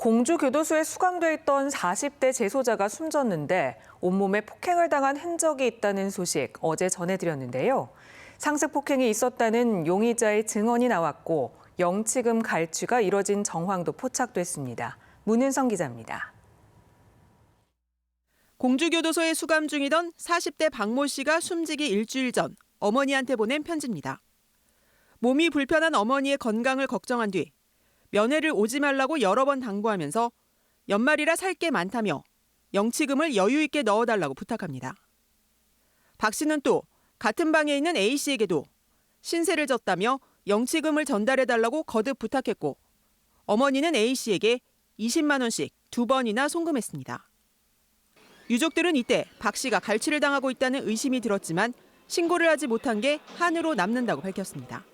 공주 교도소에 수감돼 있던 40대 재소자가 숨졌는데 온몸에 폭행을 당한 흔적이 있다는 소식 어제 전해드렸는데요. 상습 폭행이 있었다는 용의자의 증언이 나왔고 영치금 갈취가 이뤄진 정황도 포착됐습니다. 문은성 기자입니다. 공주교도소에 수감 중이던 40대 박모 씨가 숨지기 일주일 전 어머니한테 보낸 편지입니다. 몸이 불편한 어머니의 건강을 걱정한 뒤 면회를 오지 말라고 여러 번 당부하면서 연말이라 살 게 많다며 영치금을 여유 있게 넣어달라고 부탁합니다. 박 씨는 또 같은 방에 있는 A 씨에게도 신세를 졌다며 영치금을 전달해달라고 거듭 부탁했고 어머니는 A 씨에게 20만 원씩 두 번이나 송금했습니다. 유족들은 이때 박 씨가 갈취를 당하고 있다는 의심이 들었지만 신고를 하지 못한 게 한으로 남는다고 밝혔습니다.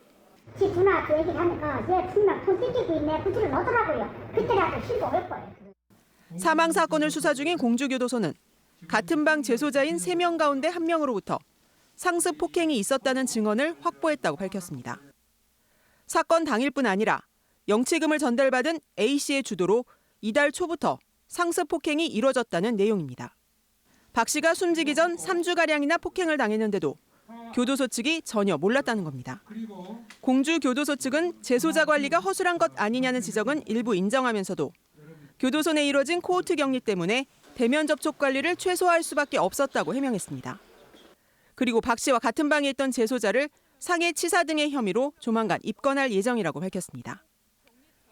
지 누나한테 얘기를 하니까 얘 분명 돈 뜯기고 있네 그지를 넣더라고요. 그때라도 신고했고요. 사망 사건을 수사 중인 공주교도소는 같은 방 재소자인 3명 가운데 1명으로부터 상습 폭행이 있었다는 증언을 확보했다고 밝혔습니다. 사건 당일뿐 아니라 영치금을 전달받은 A 씨의 주도로 이달 초부터 상습 폭행이 이뤄졌다는 내용입니다. 박 씨가 숨지기 전 3주가량이나 폭행을 당했는데도 교도소 측이 전혀 몰랐다는 겁니다. 공주 교도소 측은 재소자 관리가 허술한 것 아니냐는 지적은 일부 인정하면서도 교도소 내 이뤄진 코호트 격리 때문에 대면 접촉 관리를 최소화할 수밖에 없었다고 해명했습니다. 그리고 박 씨와 같은 방에 있던 재소자를 상해 치사 등의 혐의로 조만간 입건할 예정이라고 밝혔습니다.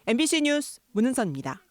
MBC 뉴스 문은선입니다.